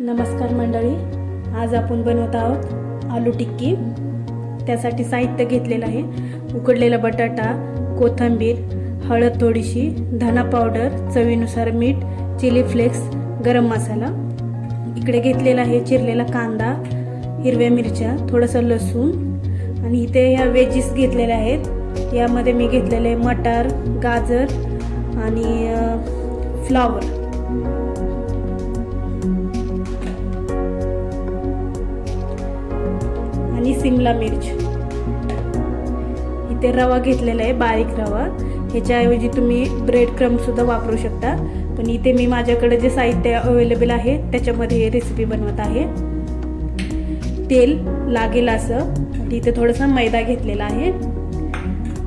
नमस्कार मंडळी. आज आपण बनवत आहोत आलू टिक्की. त्यासाठी साहित्य घेतलेलं आहे. उकडलेला बटाटा कोथिंबीर हळद थोडीशी धना पावडर चवीनुसार मीठ चिली फ्लेक्स गरम मसाला. इकडे घेतलेला आहे चिरलेला कांदा हिरव्या मिरच्या थोडंसं लसूण. आणि इथे ह्या वेजीस घेतलेल्या आहेत. यामध्ये मी घेतलेले मटार गाजर आणि फ्लावर. सिमला मिर्च. इथे रवा घेतलेला आहे बारीक रवा. ह्याच्याऐवजी तुम्ही ब्रेड क्रमसुद्धा वापरू शकता. पण इथे मी माझ्याकडे जे साहित्य अवेलेबल आहे त्याच्यामध्ये रेसिपी बनवत आहे. तेल लागेल असं. इथे थोडासा मैदा घेतलेला आहे.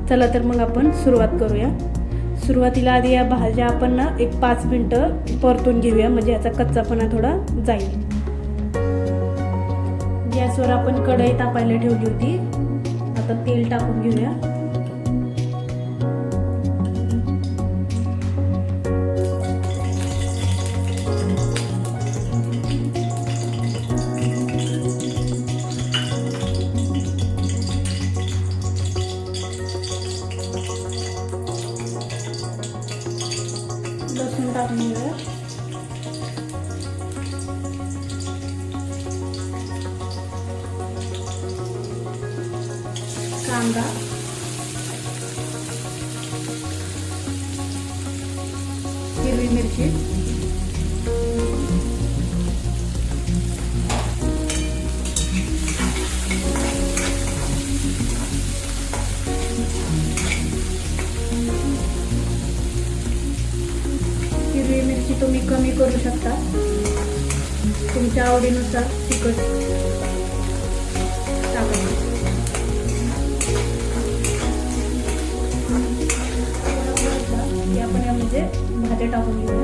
चला तर मग आपण सुरुवात करूया. सुरुवातीला आधी या भाज्या आपण ना एक पाच मिनटं परतून घेऊया. म्हणजे याचा कच्चापणा थोडा जाईल. गॅसवर आपण कढई तापायला ठेवली होती. आता तेल टाकून घेऊया. लसूण टाकून घेऊया. कांदा हिरवी मिरची. हिरवी मिरची तुम्ही कमी करू शकता. तुमच्या आवडीनुसार तिखट. की आपण यामध्ये म्हणजे भाज्या टाकून घेऊया.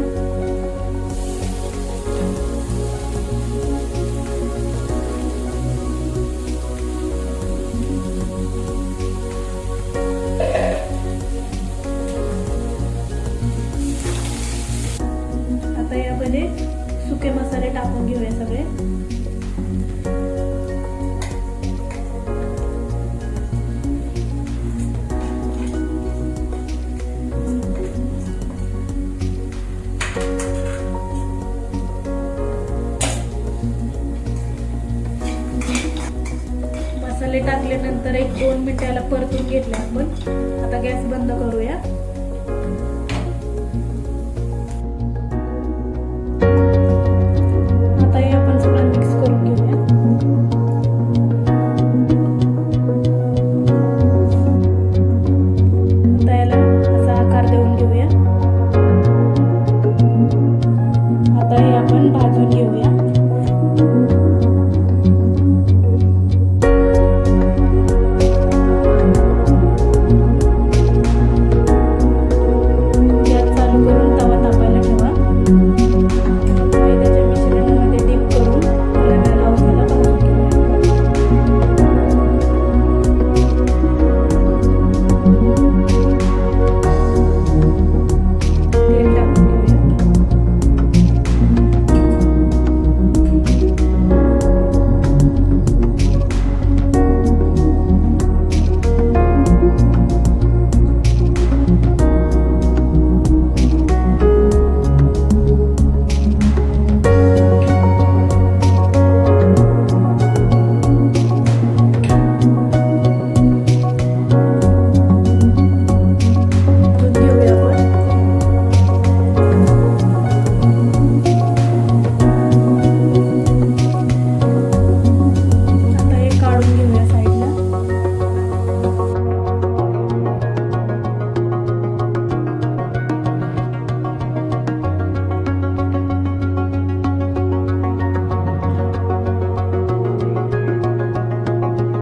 आता यामध्ये सुके मसाले टाकून घेऊया सगळे. टाकल्यानंतर एक दोन मिनिटाला परतून घेतल्या आपण. आता गॅस बंद करूया.